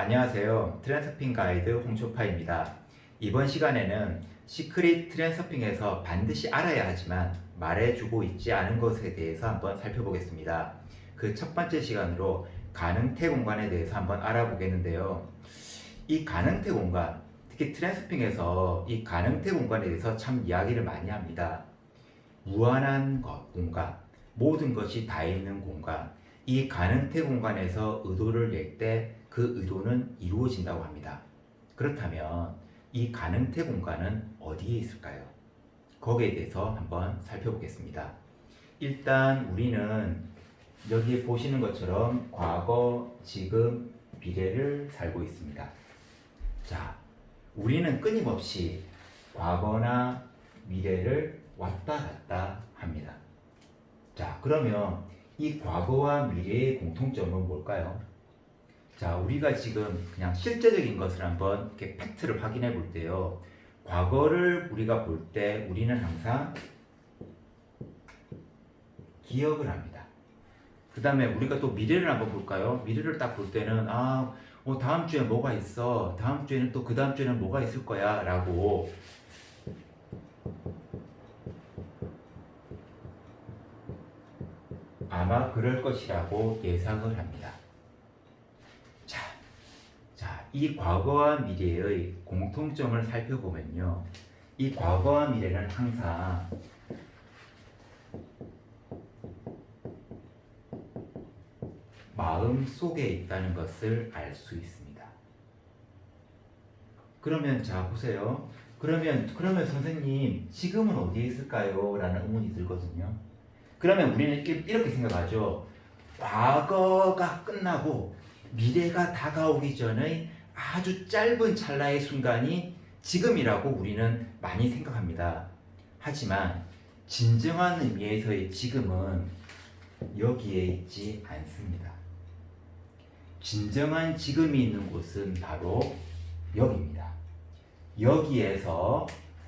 안녕하세요. 트랜서핑 가이드 홍초파입니다. 이번 시간에는 시크릿 트랜서핑에서 반드시 알아야 하지만 말해주고 있지 않은 것에 대해서 한번 살펴보겠습니다. 그 첫 번째 시간으로 가능태 공간에 대해서 한번 알아보겠는데요. 이 가능태 공간, 특히 트랜서핑에서 이 가능태 공간에 대해서 참 이야기를 많이 합니다. 무한한 것, 공간, 모든 것이 다 있는 공간, 이 가능태 공간에서 의도를 낼 때 그 의도는 이루어진다고 합니다. 그렇다면 이 가능태 공간은 어디에 있을까요? 거기에 대해서 한번 살펴보겠습니다. 일단 우리는 여기 보시는 것처럼 과거, 지금, 미래를 살고 있습니다. 자, 우리는 끊임없이 과거나 미래를 왔다 갔다 합니다. 자, 그러면 이 과거와 미래의 공통점은 뭘까요? 자, 우리가 지금 그냥 실제적인 것을 한번 이렇게 팩트를 확인해 볼 때요. 과거를 우리가 볼 때 우리는 항상 기억을 합니다. 그 다음에 우리가 또 미래를 한번 볼까요? 미래를 딱 볼 때는 아, 어, 다음 주에 뭐가 있어? 다음 주에는 또 그 다음 주에는 뭐가 있을 거야? 라고 아마 그럴 것이라고 예상을 합니다. 자, 자, 이 과거와 미래의 공통점을 살펴보면요. 이 과거와 미래는 항상 마음 속에 있다는 것을 알 수 있습니다. 그러면 자 보세요. 그러면 그러면 선생님 지금은 어디에 있을까요? 라는 의문이 들거든요. 그러면 우리는 이렇게, 생각하죠. 과거가 끝나고 미래가 다가오기 전의 아주 짧은 찰나의 순간이 지금이라고 우리는 많이 생각합니다. 하지만 진정한 의미에서의 지금은 여기에 있지 않습니다. 진정한 지금이 있는 곳은 바로 여기입니다. 여기에서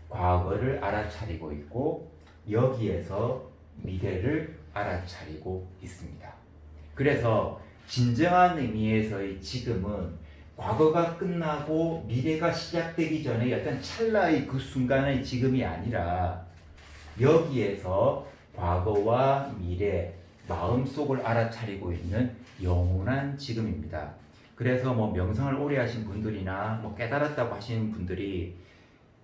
과거를 알아차리고 있고 여기에서 미래를 알아차리고 있습니다. 그래서 진정한 의미에서의 지금은 과거가 끝나고 미래가 시작되기 전에 어떤 찰나의 그 순간의 지금이 아니라 여기에서 과거와 미래, 마음속을 알아차리고 있는 영원한 지금입니다. 그래서 뭐 명상을 오래 하신 분들이나 뭐 깨달았다고 하시는 분들이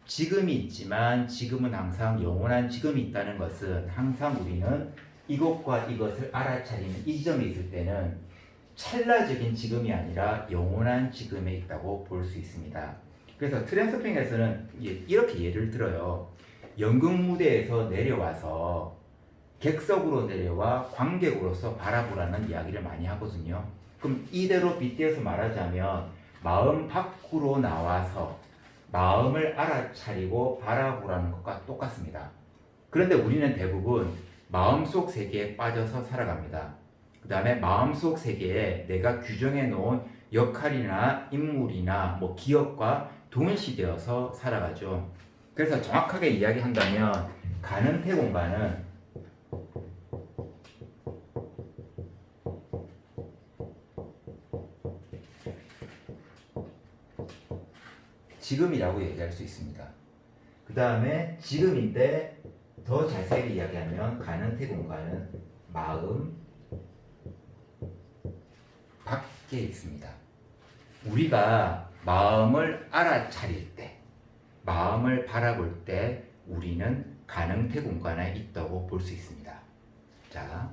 지금이 있지만 지금은 항상 영원한 지금이 있다는 것은 항상 우리는 이것과 이것을 알아차리는 이 지점에 있을 때는 찰나적인 지금이 아니라 영원한 지금에 있다고 볼 수 있습니다. 그래서 트랜스핑에서는 이렇게 예를 들어요. 연극 무대에서 내려와서 객석으로 내려와 관객으로서 바라보라는 이야기를 많이 하거든요. 그럼 이대로 빗대어서 말하자면 마음 밖으로 나와서 마음을 알아차리고 바라보라는 것과 똑같습니다. 그런데 우리는 대부분 마음속 세계에 빠져서 살아갑니다. 그 다음에 마음속 세계에 내가 규정해 놓은 역할이나 인물이나 뭐 기억과 동일시되어서 살아가죠. 그래서 정확하게 이야기한다면 가능태 공간은 지금이라고 얘기할 수 있습니다. 그 다음에 지금인데 더 자세히 이야기하면 가능태 공간은 마음 밖에 있습니다. 우리가 마음을 알아차릴 때, 마음을 바라볼 때 우리는 가능태 공간에 있다고 볼 수 있습니다. 자,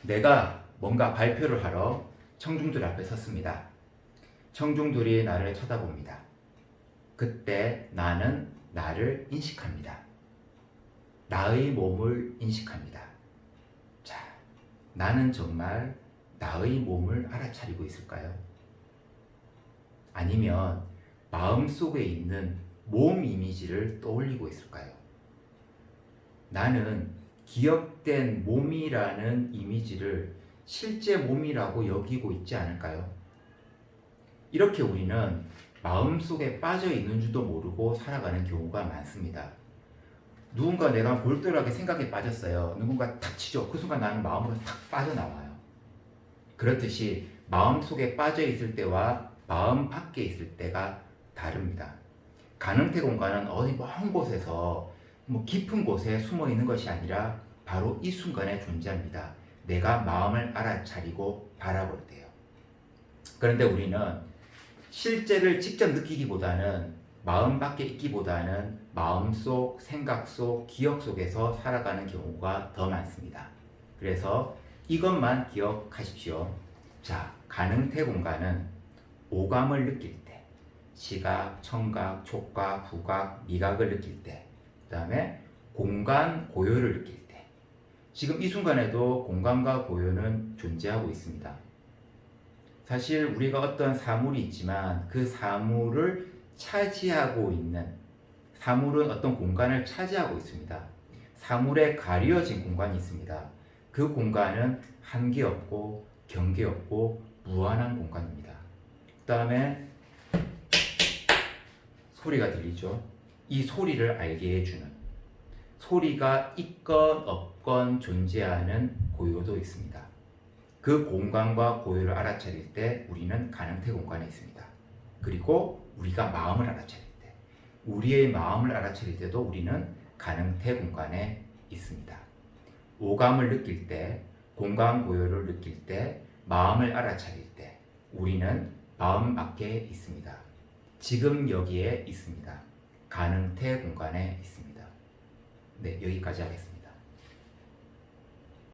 내가 뭔가 발표를 하러 청중들 앞에 섰습니다. 청중들이 나를 쳐다봅니다. 그때 나는 나를 인식합니다. 나의 몸을 인식합니다. 자, 나는 정말 나의 몸을 알아차리고 있을까요? 아니면 마음 속에 있는 몸 이미지를 떠올리고 있을까요? 나는 기억된 몸이라는 이미지를 실제 몸이라고 여기고 있지 않을까요? 이렇게 우리는 마음속에 빠져 있는 줄도 모르고 살아가는 경우가 많습니다. 누군가 내가 골똘하게 생각에 빠졌어요. 누군가 탁 치죠. 그 순간 나는 마음으로 탁 빠져나와요. 그렇듯이 마음 속에 빠져 있을 때와 마음 밖에 있을 때가 다릅니다. 가능태 공간은 어디 먼 곳에서 뭐 깊은 곳에 숨어 있는 것이 아니라 바로 이 순간에 존재합니다. 내가 마음을 알아차리고 바라볼 때요. 그런데 우리는 실제를 직접 느끼기보다는 마음 밖에 있기보다는 마음 속, 생각 속, 기억 속에서 살아가는 경우가 더 많습니다. 그래서 이것만 기억하십시오. 자, 가능태 공간은 오감을 느낄 때, 시각, 청각, 촉각, 후각, 미각을 느낄 때, 그 다음에 공간 고요를 느낄 때, 지금 이 순간에도 공간과 고요는 존재하고 있습니다. 사실 우리가 어떤 사물이 있지만 그 사물을 차지하고 있는 사물은 어떤 공간을 차지하고 있습니다. 사물에 가려진 공간이 있습니다. 그 공간은 한계 없고 경계 없고 무한한 공간입니다. 그 다음에 소리가 들리죠. 이 소리를 알게 해주는 소리가 있건 없건 존재하는 고요도 있습니다. 그 공간과 고요를 알아차릴 때 우리는 가능태 공간에 있습니다. 그리고 우리가 마음을 알아차릴 때, 우리의 마음을 알아차릴 때도 우리는 가능태 공간에 있습니다. 오감을 느낄 때, 공간 고요를 느낄 때, 마음을 알아차릴 때, 우리는 마음 밖에 있습니다. 지금 여기에 있습니다. 가능태 공간에 있습니다. 네, 여기까지 하겠습니다.